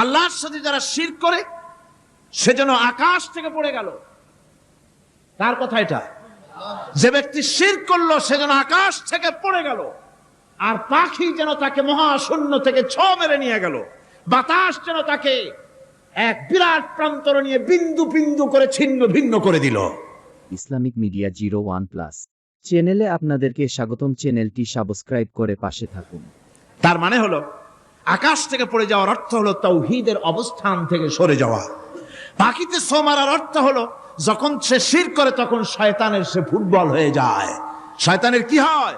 আল্লাহর সাথে যারা শির করে সে যেন আকাশ থেকে পড়ে গেল। তার কথা এটা। যে ব্যক্তি শির করল সে যেন আকাশ থেকে পড়ে গেল। আর পাখি যেন তাকে মহাশূন্য থেকে ছ মেরে নিয়ে গেল। বাতাস যেন তাকে এক বিরাট প্রান্তর নিয়ে বিন্দু বিন্দু করে ছিন্ন ভিন্ন করে দিল। Islamic media zero one plus. চ্যানেলে আপনাদেরকে স্বাগতম। চ্যানেলটি সাবস্ক্রাইব করে পাশে থাকুন। তার মানে হলো আকাশ থেকে পড়ে যাওয়ার অর্থ হলো তৌহিদের অবস্থান থেকে সরে যাওয়া। পাখিতে সো মারার অর্থ হলো, যখন সে শির করে তখন শয়তানের সে ফুটবল হয়ে যায়। শয়তানের কি হয়?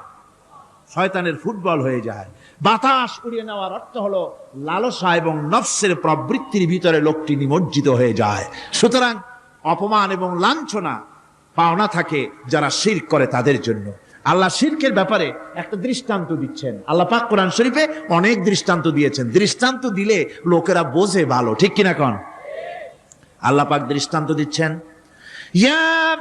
শয়তানের ফুটবল হয়ে যায়। বাতাস উড়িয়ে নেওয়ার অর্থ হলো, লালসা এবং নফসের প্রবৃত্তির ভিতরে লোকটি নিমজ্জিত হয়ে যায়। সুতরাং অপমান এবং লাঞ্ছনা পাওনা থাকে যারা শির করে তাদের জন্য। আল্লাহ শিরকের ব্যাপারে একটা দৃষ্টান্ত দিচ্ছেন। আল্লাহ পাক কোরআন শরীফে অনেক দৃষ্টান্ত দিয়েছেন। দৃষ্টান্ত দিলে লোকেরা বোঝে ভালো, ঠিক কিনা কন? আল্লাহ পাক দৃষ্টান্ত দিচ্ছেন। ইয়া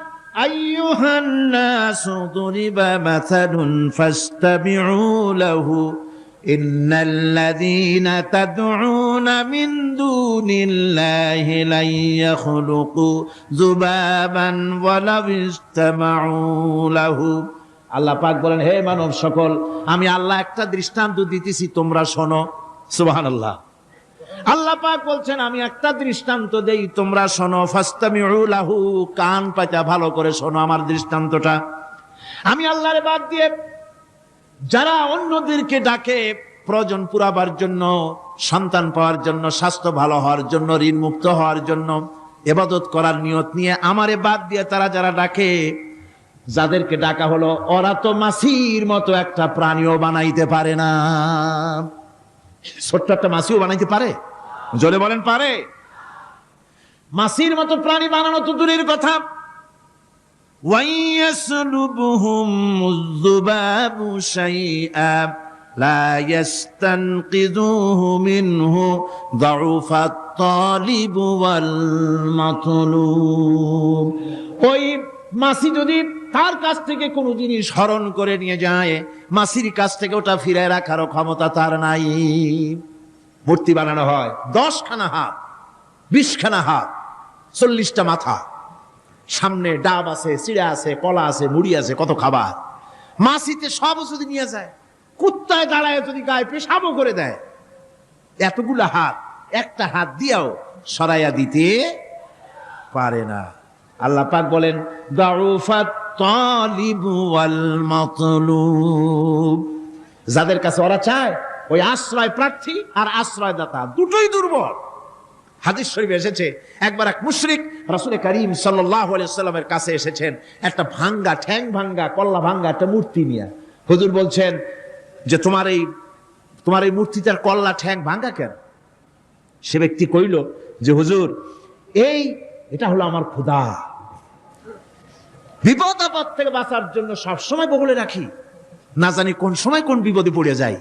লাহু। আল্লাহ পাক বলেন, হে মানব সকল, আমি আল্লাহ একটা দৃষ্টান্ত দিতেছি, তোমরা শোনো। সুবহানাল্লাহ। আল্লাহ আল্লাহ পাক বলছেন, আমি একটা দৃষ্টান্ত দেই, তোমরা শোনো। ফাস্তামিউ লাহু, কান পাতা ভালো করে শোনো আমার দৃষ্টান্তটা। আমি আল্লাহরে বাদ দিয়ে যারা অন্যদেরকে ডাকে, প্রয়োজন পুরাবার জন্য, সন্তান পাওয়ার জন্য, স্বাস্থ্য ভালো হওয়ার জন্য ঋণ মুক্ত হওয়ার জন্য, এবাদত করার নিয়ত নিয়ে আমারে বাদ দিয়ে তারা যারা ডাকে যাদেরকে ডাকা হলো, ওরা তো মাসির মতো একটা প্রাণীও বানাইতে পারে না। ছোট্ট একটা মাসিও বানাইতে পারে? জলে বলেন, পারে। মাসির মতো প্রাণী বানানো তো দূরের কথা। ওই মাসি যদি তার কাছ থেকে কোনো জিনিস হরণ করে নিয়ে যায়। মাসির কাছ থেকে ওটা ফিরে রাখারও ক্ষমতা তার নাই। মূর্তি বানানো হয় দশখানা হাত, বিশখানা হাত, চল্লিশটা মাথা। সামনে ডাব আছে, চিড়া আছে, কলা আছে, মুড়ি আছে, কত খাবার। মাসিতে সব যদি নিয়ে যায়। কুত্তায় দাঁড়ায় যদি গায়ে পেশাবও করে দেয়। এতগুলা হাত, একটা হাত দিয়েও সরাইয়া দিতে পারে না। আল্লাহ পাক বলেন, দাউফাত যাদের কাছে ওরা চায়, ওই আশ্রয় প্রার্থী আর আশ্রয় দাতা দুটোই দুর্বল। হাদিস শরীফ এসেছে, একবার এক মুশরিক রাসূল করিম সাল্লামের কাছে এসেছেন, একটা ভাঙ্গা, ঠ্যাং ভাঙ্গা, কল্লা ভাঙ্গা একটা মূর্তি নিয়ে। হুজুর বলছেন যে, তোমার এই তোমার এই মূর্তিটার কল্লা, ঠ্যাং ভাঙ্গা কেন? সে ব্যক্তি কইল যে, হুজুর, এই, এটা হলো আমার খোদা বিপদ আপদ থেকে বাঁচার জন্য সবসময় বগলে রাখি। না জানি কোন সময় কোন বিপদে পড়ে যাই।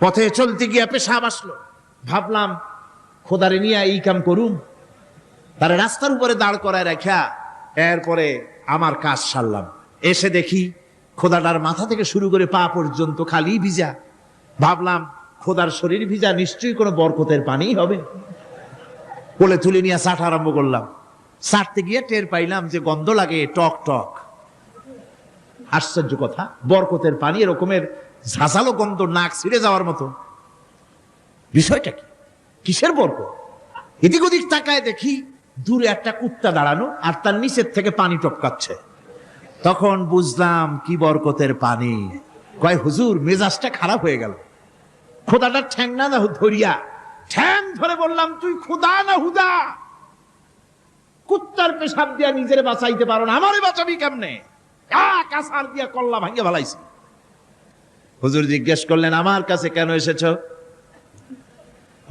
পথে চলতে গিয়ে পেশাব আসলো। ভাবলাম, খোদারে নিয়ে এই কাম করুম। তার রাস্তার উপরে দাঁড় করায় রাখা এরপরে আমার কাজ সারলাম। এসে দেখি, খোদাটার মাথা থেকে শুরু করে পা পর্যন্ত খালি ভিজা। ভাবলাম, খোদার শরীর ভিজা নিশ্চয়ই কোনো বরকতের পানিই হবে। কোলে তুলে নিয়ে চাট আরম্ভ করলাম। চাটতে গিয়ে টের পাইলাম যে গন্ধ লাগে, টক টক। আশ্চর্য কথা, বরকতের পানি এরকমের ঝাঁঝালো গন্ধ নাক ছিঁড়ে যাওয়ার মতো। বিষয়টা কি? কিসের বরকত? এদিক ওদিক তাকায় দেখি দূরে একটা কুত্তা দাঁড়ানো আর তার নিচের থেকে পানি টপকাচ্ছে। তখন বুঝলাম কি বরকতের পানি। কয়, হুজুর, মেজাজটা খারাপ হয়ে গেল। খোদাটা ঠ্যাং না ধরিয়া, ঠ্যাং ধরে বললাম, তুই খুদা না হুদা? কুত্তার পেশাব দিয়া নিজের বাঁচাইতে পারো না। আমারে বাঁচাবি কেমনে? এক দিয়া কল্লা ভাঙ্গে ভালাইছি হুজুর জিজ্ঞেস করলেন, আমার কাছে কেন এসেছ?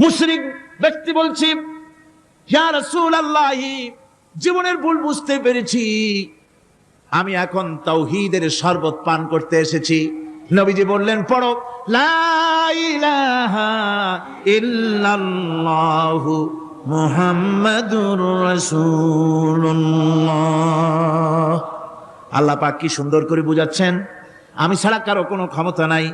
মুশরিক ব্যক্তি বলছি জীবনের ভুল বুঝতে পেরেছি। আমি এখন তাওহীদের শরবত পান করতে এসেছি। নবীজি বললেন, পড়ো। লা ইলাহা ইল্লাল্লাহু মুহাম্মাদুর রাসূলুল্লাহ। আল্লাহ পাক কি সুন্দর করে বুঝাচ্ছেন? আমি ছাড়া কারও কোনো ক্ষমতা নাই।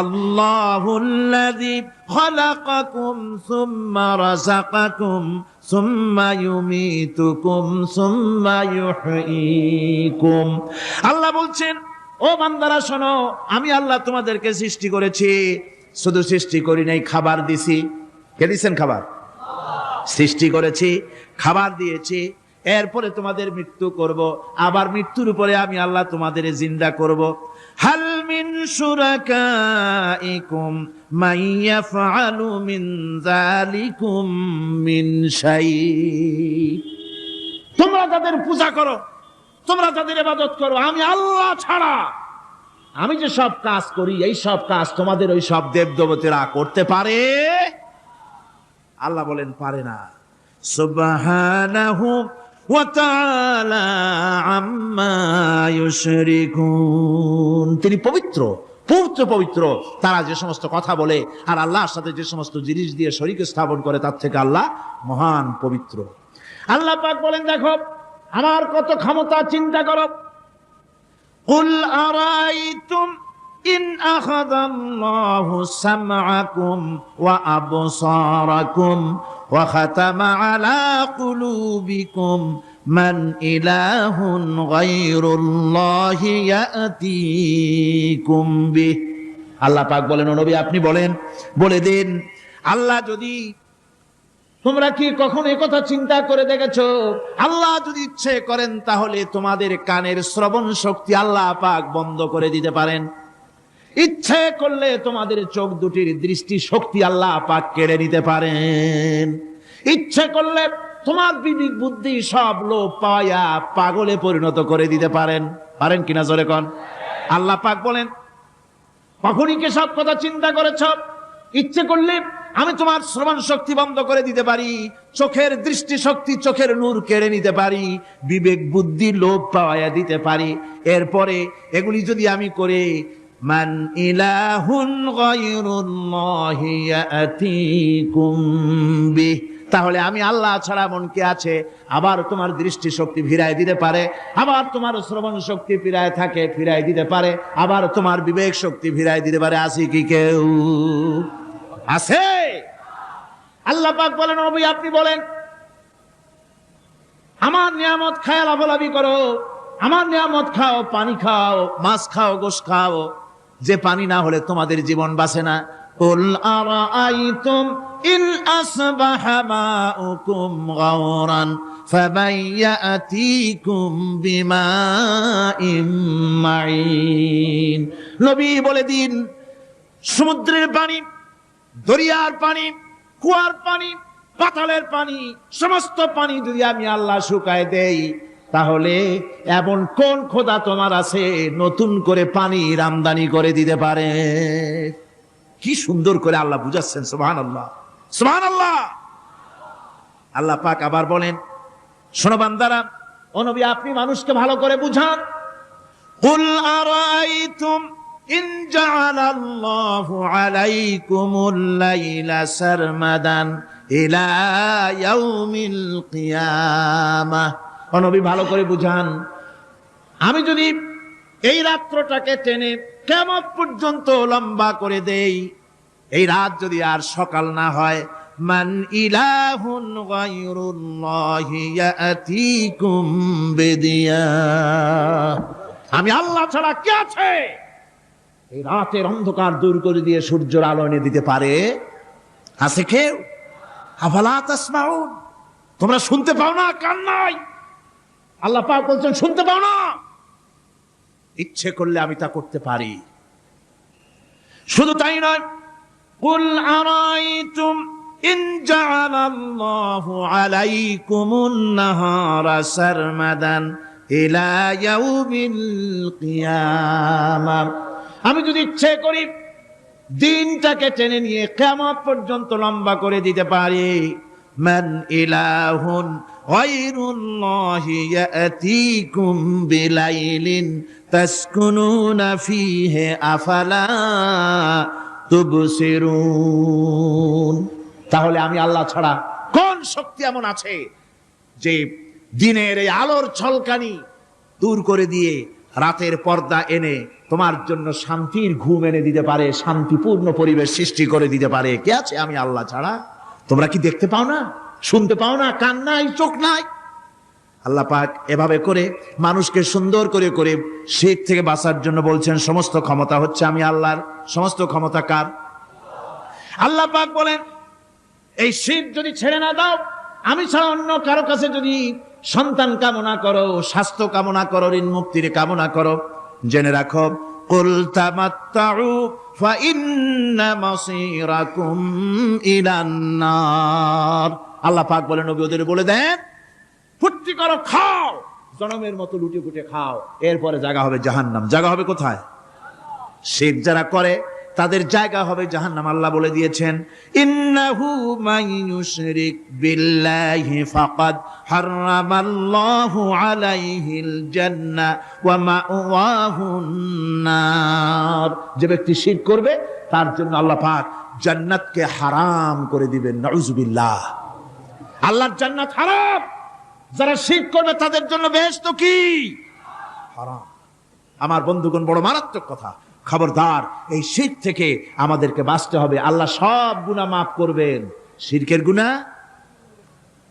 আল্লাহুল্লাযী খালাকাকুম সুম্মা রাযাকাকুম সুম্মা ইউমীতুকুম সুম্মা ইউহয়ীকুম আল্লাহ বলছেন, ও বান্দারা, শোনো, আমি আল্লাহ তোমাদেরকে সৃষ্টি করেছি। শুধু সৃষ্টি করি নাই, খাবার দিছি। কে দিছেন খাবার? সৃষ্টি করেছি, খাবার দিয়েছি, এরপরে তোমাদের মৃত্যু করব। আবার মৃত্যুর উপরে আমি আল্লাহ তোমাদের জিন্দা করব। হাল মিন তোমরা তাদের পূজা করো, তোমরা তাদের ইবাদত করো, আমি আল্লাহ ছাড়া। আমি যে সব কাজ করি, এই সব কাজ তোমাদের ওই সব দেব দেবতেরা করতে পারে? আল্লাহ বলেন পারে না সুবহানাহু ওয়া তাআলা আম্মা ইউশরিকুন তিনি পবিত্র পবিত্র পবিত্র তারা যে সমস্ত কথা বলে আর আল্লাহর সাথে যে সমস্ত জিনিস দিয়ে শরীক স্থাপন করে তার থেকে আল্লাহ মহান পবিত্র আল্লাহ পাক বলেন দেখো আমার কত ক্ষমতা চিন্তা করো قل أرأيتم إن أخذ الله سمعكم وأبصاركم وختم على قلوبكم من إله غير الله يأتيكم به আল্লাহ পাক বলেন ও নবী আপনি বলেন বলে দিন আল্লাহ যদি তোমরা কি কখনো কথা চিন্তা করে দেখেছো আল্লাহ যদি ইচ্ছে করেন তাহলে তোমাদের কানের শ্রবণ শক্তি আল্লাহ পাক বন্ধ করে দিতে পারেন ইচ্ছে করলে তোমাদের চোখ দুটির দৃষ্টি শক্তি আল্লাহ পাক কেড়ে নিতে পারেন। ইচ্ছে করলে তোমার বিবেক বুদ্ধি সব লোপ পাওয়া পাগলে পরিণত করে দিতে পারেন। পারেন কিনা জোরে কন? আল্লাহ পাক বলেন, কখনই কি সব কথা চিন্তা করেছ? ইচ্ছে করলে আমি তোমার শ্রবণ শক্তি বন্ধ করে দিতে পারি, চোখের দৃষ্টি শক্তি চোখের নূর কেড়ে নিতে পারি, বিবেক বুদ্ধি লোভ পাওয়া দিতে পারি। এরপরে এগুলি যদি আমি করে মান ইলাহুন গায়রুল্লাহি ইয়াতিকুম বিহ। তাহলে আমি আল্লাহ ছাড়া মন কে আছে? আবার তোমার দৃষ্টি শক্তি ফিরায় দিতে পারে, আবার তোমার শ্রবণ শক্তি ফিরায় থাকে, ফিরায় দিতে পারে, আবার তোমার বিবেক শক্তি ফিরায় দিতে পারে। আসি কি কেউ? আছে। আল্লাহ পাক বলেন নবী, আপনি বলেন, আমার নিয়ামত খায় লাভলাভি করো, আমার নিয়ামত খাও, পানি খাও, মাছ খাও, গোশ খাও যে পানি না হলে তোমাদের জীবন বাঁচে না قل أرأيتم إن أصبح ماؤكم غورا فمن يأتيكم بماء معين নবী বলে দিন সমুদ্রের পানি দরিয়ার পানি কুয়ার পানি পাতালের পানি সমস্ত পানি যদি আমি আল্লাহ শুকায় দেই তাহলে এমন কোন খোদা তোমার আছে নতুন করে পানি আমদানি করে দিতে পারে কি সুন্দর করে আল্লাহ বুঝাচ্ছেন সুবহান আল্লাহ সুবহান আল্লাহ আল্লাহ পাক আবার বলেন শোনো বান্দারা ও নবী আপনি মানুষকে ভালো করে বুঝান قل أرأيتم إن جعل الله عليكم الليل سرمدا إلى يوم القيامة ও নবী ভালো করে বুঝান। আমি যদি এই রাত্রটাকে টেনে কেমন পর্যন্ত লম্বা করে দেই, এই রাত যদি আর সকাল না হয়, মান ইলাহুন আমি আল্লাহ ছাড়া কে আছে? এই রাতের অন্ধকার দূর করে দিয়ে সূর্যের আলো এনে দিতে পারে? আছে কেউ? আফালা তোমরা শুনতে পাও না কান নাই? আল্লাহ পাক বলছেন, শুনতে পাও না! ইচ্ছে করলে আমি তা করতে পারি। শুধু তাই নয়, কুল আরাইতুম ইন জাআলাল্লাহু আলাইকুমুন নাহারা সারমাদান ইলা ইয়াউমিল কিয়ামাহ আমি যদি ইচ্ছে করি, দিনটাকে টেনে নিয়ে কেমন পর্যন্ত লম্বা করে দিতে পারি। মান ইলাহুন গায়রুল্লাহি ইয়াতিকুম বিলাইলিন তাসকুনুনা ফিহি আফালা তুবসিরুন। তাহলে আমি আল্লাহ ছাড়া কোন শক্তি এমন আছে যে দিনের এই আলোর ছলকানি দূর করে দিয়ে রাতের পর্দা এনে তোমার জন্য শান্তির ঘুম এনে দিতে পারে, শান্তিপূর্ণ পরিবেশ সৃষ্টি করে দিতে পারে। কে আছে আমি আল্লাহ ছাড়া? তোমরা কি দেখতে পাও না? শুনতে পাও না? কান নাই, চোখ নাই? আল্লাহ পাক এভাবে করে মানুষকে সুন্দর করে করে শীত থেকে বাঁচার জন্য বলছেন, সমস্ত ক্ষমতা হচ্ছে আমি আল্লাহর। সমস্ত ক্ষমতা কার? আল্লাহ পাক বলেন, এই শীত যদি ছেড়ে না দাও, আমি ছাড়া অন্য কারও কাছে যদি সন্তান কামনা করো, স্বাস্থ্য কামনা করো, ঋণ মুক্তির কামনা করো, জেনে রাখো কুল تمتعوا فإن مصيركم إلى النار। আল্লাহ পাক বলে নবী ওদের বলে দেন, ফুর্তি করো, খাও, জনমের মতো লুটে ফুটে খাও। এরপরে জায়গা হবে জাহান্নাম। জায়গা হবে কোথায়? শেখ যারা করে তাদের জায়গা হবে জাহান্নাম, আল্লাহ বলে দিয়েছেন, ইন্নাহু মাইয়ুশরিক বিল্লাহি ফাকাদ হারামাল্লাহু আলাইহিল জান্নাহ ওয়া মাওয়াহুন নার। যে ব্যক্তি শিরক করবে, তার জন্য আল্লাহ পাক জান্নাতকে হারাম করে দিবেন, নাউজুবিল্লাহ। আল্লাহর জান্নাত হারাম। যারা শিরক করবে, তাদের জন্য বেহেশত কি? হারাম। আমার বন্ধুগণ, বড় মারাত্মক কথা। খবরদার, এই শীত থেকে আমাদেরকে বাঁচতে হবে। আল্লাহ সব গুনাহ মাফ করবেন। শিরকের গুনাহ?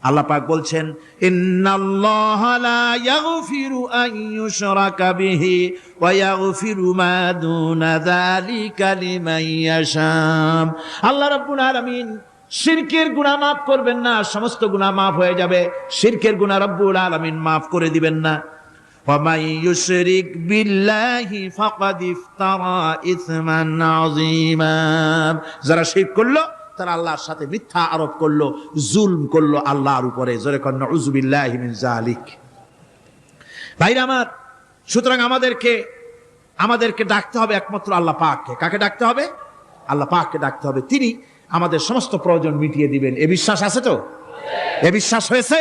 আল্লাহ পাক বলছেন, ইন্নাল্লাহা আল্লাহ শিরকের গুনাহ মাফ করবেন না, সমস্ত গুনাহ মাফ হয়ে যাবে। শিরকের গুনাহ রব্বুল আলামিন মাফ করে দিবেন না। ومن يشرك بالله فقد افترى اثما عظيما যারা শিরক করলো তারা আল্লাহর সাথে মিথ্যা আরোপ করলো জুলম করলো আল্লাহর উপরে জোরে কর নাউজুবিল্লাহি মিন জালিক ভাইরা আমার সুতরাং আমাদেরকে আমাদেরকে ডাকতে হবে একমাত্র আল্লাহ পাককে কাকে ডাকতে হবে আল্লাহ পাককে ডাকতে হবে তিনি আমাদের সমস্ত প্রয়োজন মিটিয়ে দিবেন এ বিশ্বাস আছে তো এ বিশ্বাস হয়েছে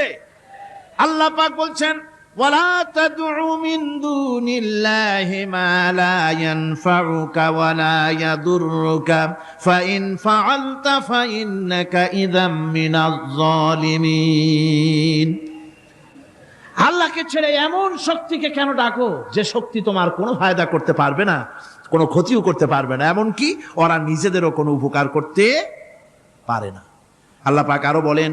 আল্লাহ পাক বলছেন ولا تدع من دون الله ما لا ينفعك ولا يضرك فإن فعلت فإنك إذا من الظالمين আল্লাহকে ছেড়ে এমন শক্তিকে কেন ডাকো যে শক্তি তোমার কোনো ফায়দা করতে পারবে না কোনো ক্ষতিও করতে পারবে না এমন কি ওরা নিজেদেরও কোনো উপকার করতে পারে না আল্লাহ পাক আরও বলেন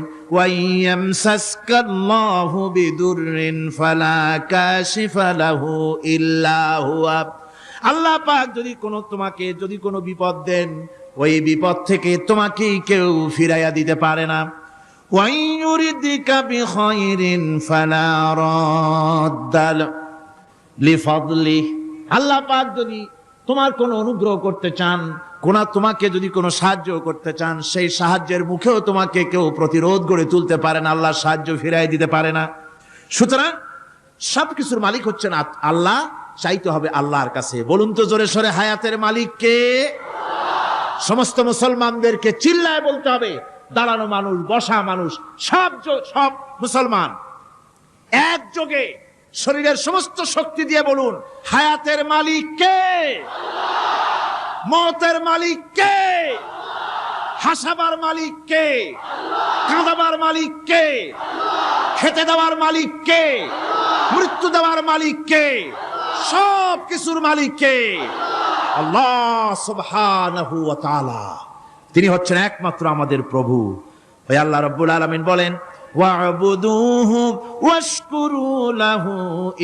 আল্লাহ পাক যদি কোনো তোমাকে, যদি কোনো বিপদ দেন, ওই বিপদ থেকে তোমাকে কেউ ফিরাইয়া দিতে পারে না। আল্লাহ পাক যদি তোমার কোনো অনুগ্রহ করতে চান কোন তোমাকে যদি কোনো সাহায্য করতে চান, সেই সাহায্যের মুখেও তোমাকে কেউ প্রতিরোধ গড়ে তুলতে পারে না, আল্লাহ সাহায্য ফিরাই দিতে পারে না। সুতরাং সব কিছুর মালিক হচ্ছেন আল্লাহ, চাইতে হবে আল্লাহর কাছে। বলুন তো জোরে সরে, হায়াতের মালিক কে সমস্ত মুসলমানদেরকে চিল্লায় বলতে হবে দাঁড়ানো মানুষ, বসা মানুষ, সব সব মুসলমান। একযোগে শরীরের সমস্ত শক্তি দিয়ে বলুন, হায়াতের মালিক কে মতের মালিক কে? হাসাবার মালিক কে? কাঁদাবার মালিক কে? খেতে দেওয়ার মালিক কে? মৃত্যু দেওয়ার মালিক কে? সব কিছুর মালিক কে? আল্লাহ তিনি হচ্ছেন একমাত্র আমাদের প্রভু। ওই আল্লাহ রাব্বুল আলামিন বলেন, ওয়াবুদুহু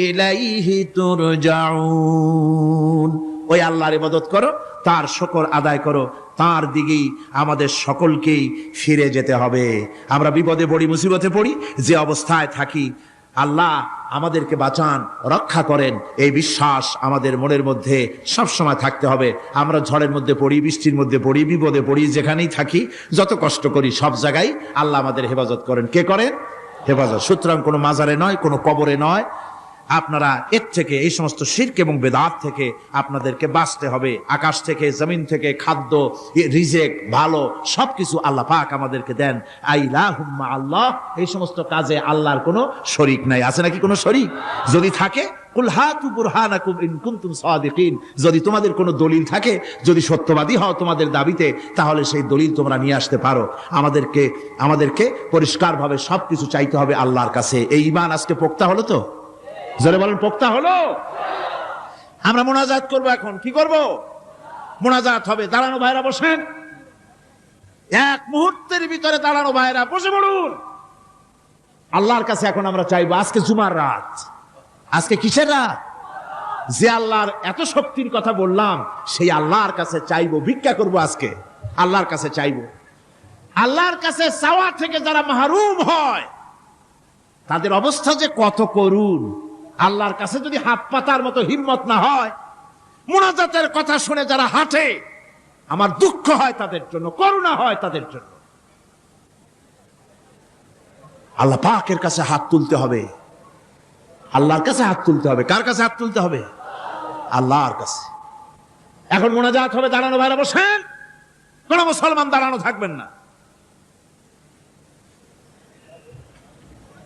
ইলাইহি তুরজাউন। ওই আল্লাহর ইবাদত করো, তার শকর আদায় করো, তার দিকেই আমাদের সকলকেই ফিরে যেতে হবে। আমরা বিপদে পড়ি, মুসিবতে পড়ি, যে অবস্থায় থাকি, আল্লাহ আমাদেরকে বাঁচান, রক্ষা করেন, এই বিশ্বাস আমাদের মনের মধ্যে সব সময় থাকতে হবে। আমরা ঝড়ের মধ্যে পড়ি, বৃষ্টির মধ্যে পড়ি, বিপদে পড়ি, যেখানেই থাকি, যত কষ্ট করি, সব জায়গায় আল্লাহ আমাদের হেফাজত করেন। কে করেন? হেফাজত। সুতরাং কোনো মাজারে নয়, কোনো কবরে নয় আপনারা এর থেকে, এই সমস্ত শির্ক এবং বেদাত থেকে আপনাদেরকে বাঁচতে হবে। আকাশ থেকে, জমিন থেকে, খাদ্য, রিজেক, ভালো, সবকিছু আল্লাহ পাক আমাদেরকে দেন। আইলা হুম্মা আল্লাহ, এই সমস্ত কাজে আল্লাহর কোনো শরিক নাই। আছে নাকি কোনো শরিক? যদি থাকে যদি তোমাদের কোনো দলিল থাকে, যদি সত্যবাদী হও তোমাদের দাবিতে, তাহলে সেই দলিল তোমরা নিয়ে আসতে পারো। আমাদেরকে আমাদেরকে পরিষ্কারভাবে সবকিছু চাইতে হবে আল্লাহর কাছে। এই ইমান আজকে পোক্তা হলো তো? জোরে বলেন, পোক্তা হলো? আমরা মোনাজাত করব এখন। কি করব? মোনাজাত হবে। দাঁড়ানো ভাইরা বসেন। এক মুহূর্তের ভিতরে দাঁড়ানো ভাইরা বসে পড়ুন। আল্লাহর কাছে এখন আমরা চাইব, আজকে জুমার রাত। আজকে কিসের রাত? যে আল্লাহর এত শক্তির কথা বললাম, সেই আল্লাহর কাছে চাইব, ভিক্ষা করব আজকে। আল্লাহর কাছে চাইব। আল্লাহর কাছে চাওয়া থেকে যারা মাহরুম হয়, তাদের অবস্থা যে কত করুন আল্লাহর কাছে যদি হাত পাতার মতো হিম্মত না হয়, মোনাজাতের কথা শুনে যারা হাঁটে, আমার দুঃখ হয় তাদের জন্য, করুণা হয় তাদের জন্য। আল্লাহ পাকের কাছে হাত তুলতে হবে। আল্লাহর কাছে হাত তুলতে হবে। কার কাছে হাত তুলতে হবে? আল্লাহর কাছে। এখন মোনাজাত হবে, দাঁড়ানো ভাইরা বসেন। কোন মুসলমান দাঁড়ানো থাকবেন না।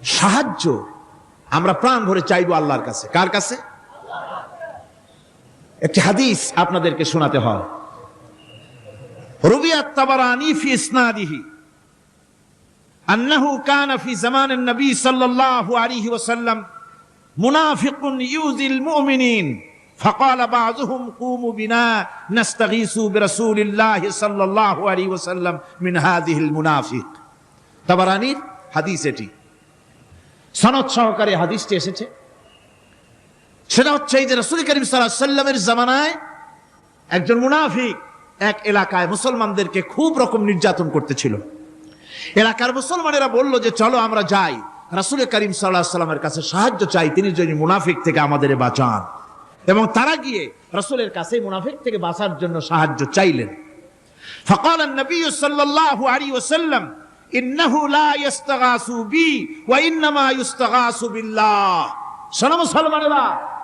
সাহায্য আমরা প্রাণ ভরে চাইবো আল্লাহর কাছে কার কাছে একটি হাদিস আপনাদেরকে শোনাতে হয় রুবিয়াত তাবারানি ফি ইসনাদিহি أنه كان في زمان النبي صلى الله عليه وسلم منافق يؤذي المؤمنين فقال بعضهم قوموا بنا نستغيث برسول الله صلى الله عليه وسلم من هذه المنافق তাবারানির হাদিস এটি সনদ সহকারে হাদিসটি এসেছে। সেটা হচ্ছে এই যে রসুল করিম সাল্লামের জামানায় একজন মুনাফিক এক এলাকায় মুসলমানদেরকে খুব রকম নির্যাতন করতেছিল। এলাকার মুসলমানেরা বলল যে, চলো আমরা যাই। রাসুল করিম সাল্লাহ সাল্লামের কাছে সাহায্য চাই, তিনি যদি মুনাফিক থেকে আমাদের বাঁচান। এবং তারা গিয়ে রসুলের কাছে মুনাফিক থেকে বাঁচার জন্য সাহায্য চাইলেন। ফকাল নবী সাল্লাহ আলী ওসাল্লাম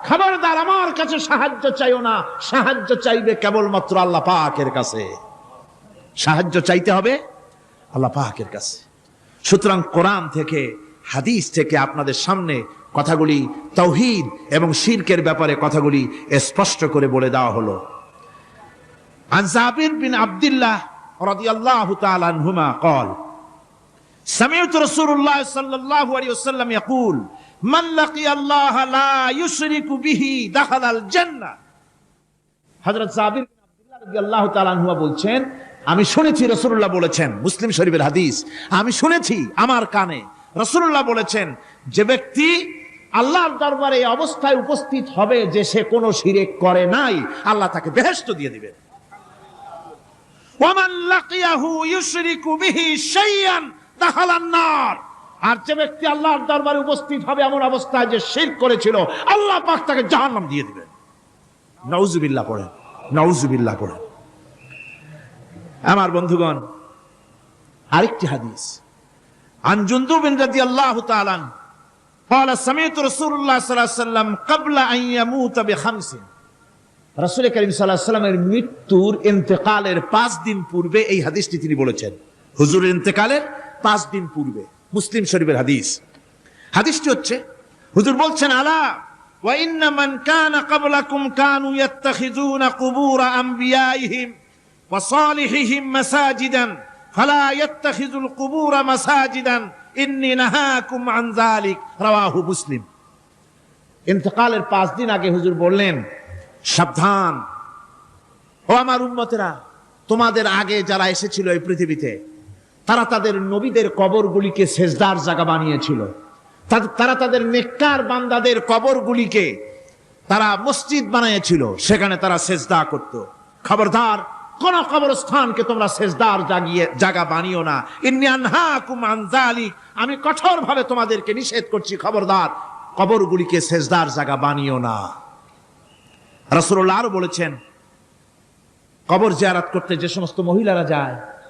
খবরদার, আমার কাছে সাহায্য চাইও না। সাহায্য চাইবে কেবলমাত্র আল্লাহ পাকের কাছে। সাহায্য চাইতে হবে আল্লাহ পাকের কাছে। সুতরাং কোরআন থেকে, হাদিস থেকে আপনাদের সামনে কথাগুলি তৌহিদ এবং শিরকের ব্যাপারে কথাগুলি স্পষ্ট করে বলে দেওয়া হলো। আনসাবির বিন আবদুল্লাহ রদিয়াল্লাহ তালানহুমা কল سمعت رسول الله صلى الله عليه وسلم يقول من لقي الله لا يشرك به دخل الجنة হযরত জাবির বিন আব্দুল্লাহ রাদিয়াল্লাহু তাআলা আনহু বলছেন আমি শুনেছি রাসূলুল্লাহ বলেছেন মুসলিম শরীফের হাদিস আমি শুনেছি আমার কানে রাসূলুল্লাহ বলেছেন যে ব্যক্তি আল্লাহর দরবারে এই অবস্থায় উপস্থিত হবে যে সে কোনো শিরক করে নাই আল্লাহ তাকে বেহেশত দিয়ে দিবেন ওয়ামান লাকিয়াহু ইউশরিকু বিহি শাইয়ান দাখালান নার আর যে ব্যক্তি আল্লাহর দরবারে উপস্থিত হবে এমন অবস্থায় যে শিরক করেছিল আল্লাহ পাক তাকে জাহান্নাম দিয়ে দিবেন নাউজুবিল্লাহ পড়েন নাউজুবিল্লাহ পড়েন আমার বন্ধুগণ আরেকটি হাদিস عن جندب رضي الله تعالى عنه قال سمعت رسول الله صلى الله عليه وسلم قبل أن يموت بخمس রাসূল করিম সাল্লাল্লাহু আলাইহি সাল্লামের মৃত্যুর ইন্তেকালের পাঁচ দিন পূর্বে এই হাদিসটি তিনি বলেছেন হুজুরের ইন্তেকালের পাঁচ দিন পূর্বে মুসলিম শরীফের হাদিস হাদিসটি হচ্ছে হুজুর বলছেন আলা وإن من كان قبلكم كانوا يتخذون قبور أنبيائهم وصالحهم مساجدا فلا يتخذوا القبور مساجدا إني نهاكم عن ذلك رواه مسلم ইন্তেকালের পাঁচ দিন আগে হুজুর বললেন সাবধান ও আমার উন্মতেরা তোমাদের আগে যারা এসেছিল এই পৃথিবীতে তারা তাদের নবীদের কবরগুলিকে সেজদার জায়গা বানিয়েছিল। তারা তাদের নেককার বান্দাদের কবরগুলিকে তারা মসজিদ বানিয়েছিল, সেখানে তারা সেজদা করত। খবরদার, কোন কবরস্থানকে তোমরা সেজদার জাগিয়ে, জায়গা বানিও না। আমি কঠোরভাবে তোমাদেরকে নিষেধ করছি, খবরদার, কবরগুলিকে সেজদার জায়গা বানিও না। রাসূলুল্লাহ আরও বলেছেন, কবর জিয়ারাত করতে যে সমস্ত মহিলারা যায়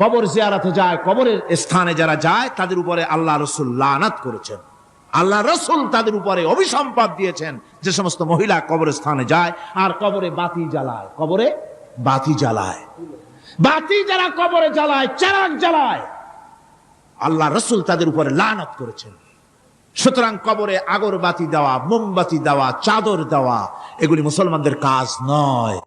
কবর জিয়ারাতে যায়, কবরের স্থানে যারা যায়, তাদের উপরে আল্লাহ রসুল লানাত করেছেন। আল্লাহ রসুল তাদের উপরে অভিসম্পাদ দিয়েছেন যে সমস্ত মহিলা কবর স্থানে যায় আর কবরে বাতি জ্বালায়। কবরে বাতি জ্বালায়। বাতি যারা কবরে জ্বালায় চেরাগ জ্বালায় আল্লাহ রসুল তাদের উপরে লানত করেছেন। সুতরাং কবরে আগরবাতি দেওয়া, মোমবাতি দেওয়া, চাদর দেওয়া, এগুলি মুসলমানদের কাজ নয়।